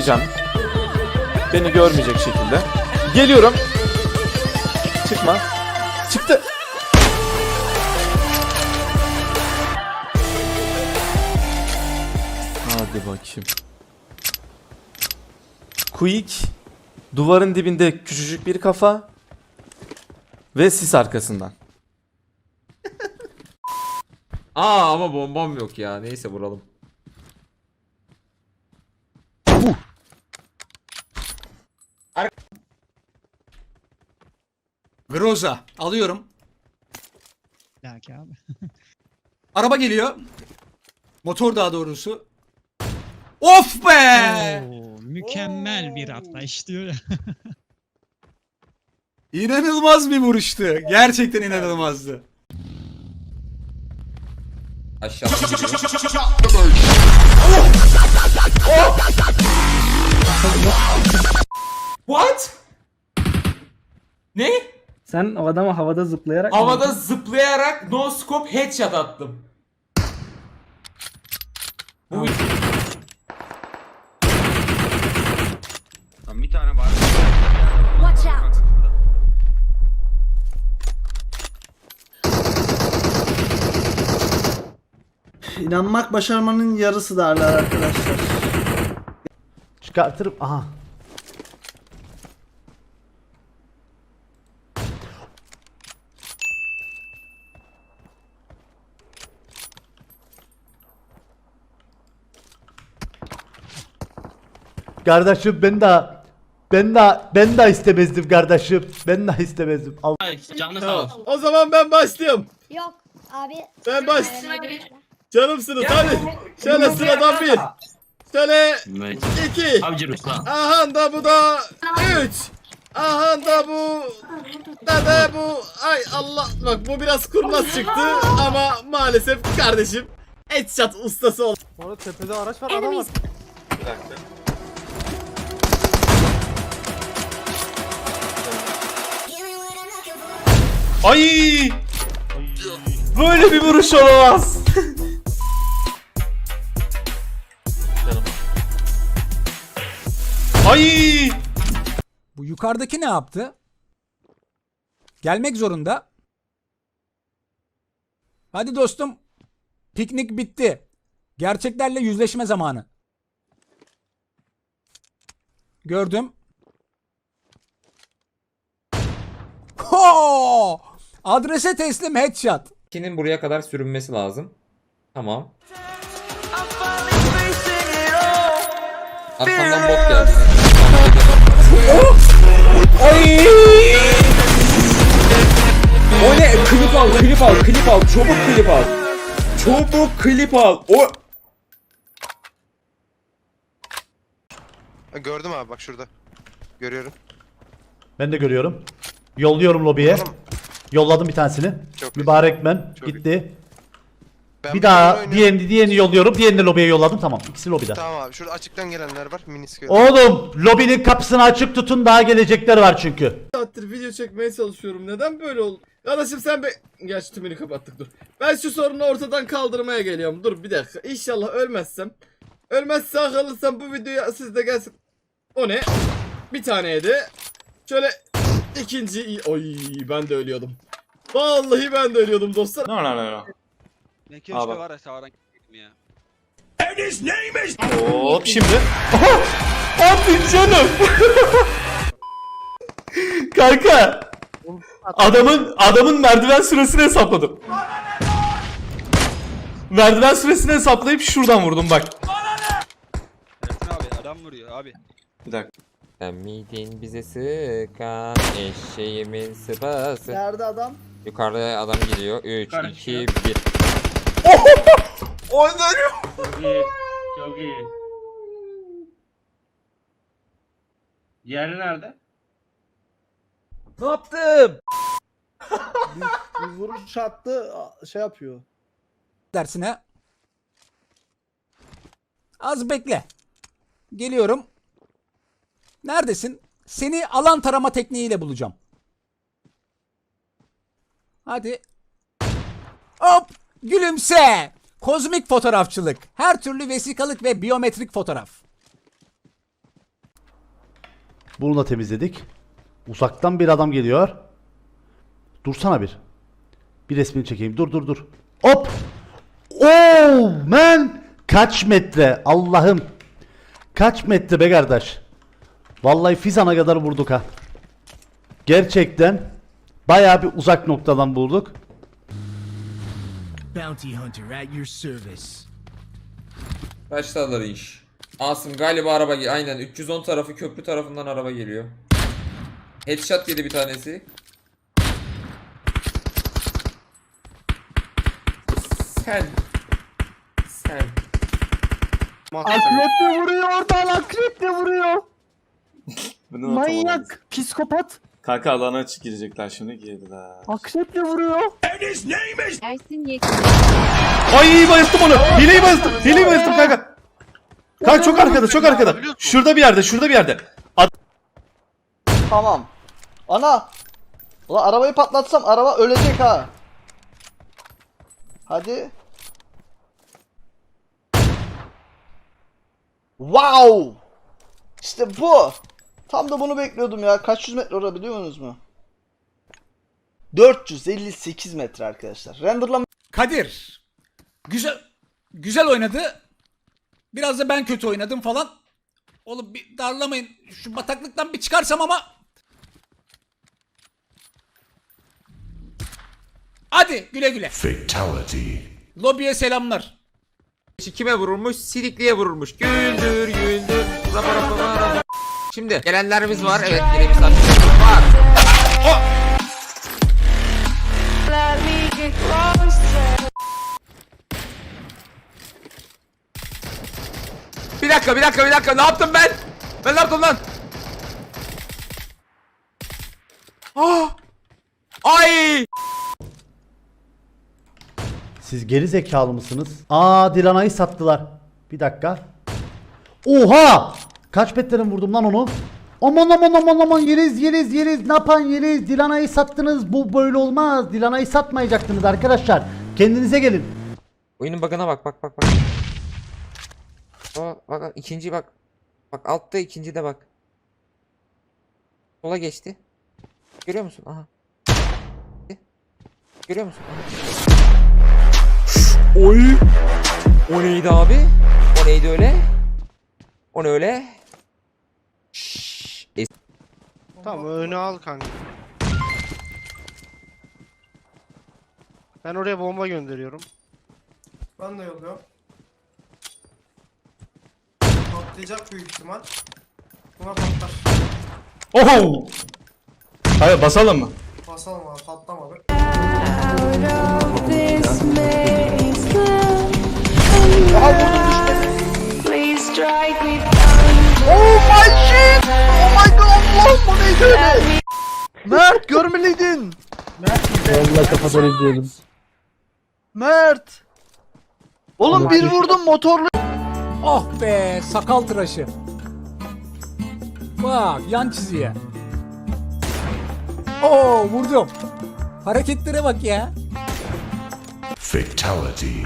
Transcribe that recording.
saklayacağım. Beni görmeyecek şekilde. Geliyorum. Çıkma. Çıktı. Hadi bakayım. Quick. Duvarın dibinde küçücük bir kafa. Ve sis arkasından. Aa ama bombam yok ya. Neyse vuralım. Groza alıyorum. Laki abi. Araba geliyor. Motor daha doğrusu. Of be! Oo, mükemmel bir atlayış diyor. İnanılmaz bir vuruştu. Gerçekten inanılmazdı. Aşağı. Sen o adama havada zıplayarak Havada zıplayarak no scope headshot attım. Bu Bir tane var. Watch out! İnanmak başarmanın yarısı derler arkadaşlar. Çıkartırım. Aha. Kardeşim ben de ben de ben de istemezdim kardeşim. Ben de istemezdim. Al. Canlı sağ olsun. O zaman ben başlıyorum. Yok abi. Ben baş canımsınız hadi. Şöyle sıradan bir. Şöyle iki. Avcı Ruslan. Aha da bu da üç. Aha da bu da da bu. Ay Allah bak bu biraz kurnaz çıktı ama maalesef kardeşim headshot ustası oldu. Orada tepede araç var Enemies. Ay! Böyle bir vuruş olamaz. Ay! Bu yukarıdaki ne yaptı? Gelmek zorunda. Hadi dostum. Piknik bitti. Gerçeklerle yüzleşme zamanı. Gördüm. Ho! Adrese teslim headshot. ikinin buraya kadar sürünmesi lazım. Tamam. Arkamdan bot geldi. Ay! O ne? Klip al, klip al, klip al. Çabuk klip al. Çabuk klip al. O Gördüm abi bak şurada. Görüyorum. Ben de görüyorum. Yolluyorum lobiye. Yolladım bir tanesini. Çok Mübarek ben. Çok Gitti. Ben Bir daha oyunu diğerini, diğerini yolluyorum. Diğerini de lobiye yolladım. Tamam. İkisi lobide. Tamam abi şurada açıktan gelenler var. Miniski. Oğlum lobinin kapısını açık tutun daha gelecekler var çünkü. saattir video çekmeye çalışıyorum. Neden böyle oldu? Kardeşim sen be... Gerçi tümünü kapattık dur. Ben şu sorunu ortadan kaldırmaya geliyorum. Dur bir dakika. İnşallah ölmezsem. Ölmezse kalırsam bu videoya siz de gelsin. O ne? Bir taneydi. Şöyle ikinci... Oy ben de ölüyordum. Vallahi ben de ölüyordum dostlar. No no no no. Ne keşke Abi. var ya sağdan ya. Hop şimdi. Abi canım. Kanka. Adamın adamın merdiven süresini hesapladım. Merdiven süresini hesaplayıp şuradan vurdum bak. Ersin abi adam vuruyor abi. Bir dakika. Sen miydin bize sıkan eşeğimin sıpası. Nerede adam? Yukarıda adam geliyor. 3, 2, 1. Çok iyi. Çok iyi. Diğeri nerede? Ne yaptım? Bir vuruş attı şey yapıyor. Dersine. Az bekle. Geliyorum. Neredesin? Seni alan tarama tekniğiyle bulacağım. Hadi. Hop! Gülümse! Kozmik fotoğrafçılık. Her türlü vesikalık ve biyometrik fotoğraf. Bunu da temizledik. Uzaktan bir adam geliyor. Dursana bir. Bir resmini çekeyim. Dur dur dur. Hop. Oh man. Kaç metre? Allah'ım. Kaç metre be kardeş? Vallahi Fizan'a kadar vurduk ha. Gerçekten bayağı bir uzak noktadan bulduk. Bounty Hunter at your service. Başladılar iş. Asım galiba araba gel- aynen 310 tarafı köprü tarafından araba geliyor. Headshot yedi bir tanesi. Sen. Sen. Akreple vuruyor oradan akreple vuruyor. Manyak. Psikopat. Kanka alana açık girecekler şimdi girdiler. Akreple vuruyor. Ersin Yekin. Ay bayılttım onu. Hileyi bayılttım. Hileyi bayılttım kanka. Kanka çok arkada çok arkada. Şurada bir yerde şurada bir yerde. Tamam. Ana. Ulan arabayı patlatsam araba ölecek ha. Hadi. Wow. İşte bu. Tam da bunu bekliyordum ya. Kaç yüz metre orada biliyor musunuz mu? 458 metre arkadaşlar. Renderlama Kadir. Güzel güzel oynadı. Biraz da ben kötü oynadım falan. Oğlum bir darlamayın. Şu bataklıktan bir çıkarsam ama. Hadi güle güle. Fatality. Lobiye selamlar. Kime vurulmuş? Sidikli'ye vurulmuş. Güldür güldür. Rapa rapa rapa. Şimdi gelenlerimiz var. Evet yine misafirlerimiz var. Bir dakika bir dakika bir dakika ne yaptım ben? Ben ne yaptım lan? Ah! Ay! Siz geri zekalı mısınız? Aa Dilana'yı sattılar. Bir dakika. Oha! Kaç petlerin vurdum lan onu? Aman aman aman aman yeriz yeriz yeriz ne yapan yeriz Dilana'yı sattınız bu böyle olmaz Dilana'yı satmayacaktınız arkadaşlar kendinize gelin Oyunun bug'ına bak bak bak bak. Aa, bak ikinci bak. Bak altta ikinci de bak. Sola geçti. Görüyor musun? Aha. Görüyor musun? Aha. Oy. O neydi abi? O neydi öyle? O ne öyle? Tamam önü al kanka. Ben oraya bomba gönderiyorum. Ben de yolluyorum. Patlayacak büyük ihtimal. Buna patlar. Oho. Hayır basalım mı? Basalım abi patlamadı. Mert görmeliydin. Vallahi kafadan izleyelim. Mert. Oğlum bir vurdum motorlu. Oh be sakal tıraşı. Bak yan çiziye. Oo vurdum. Hareketlere bak ya. Fatality.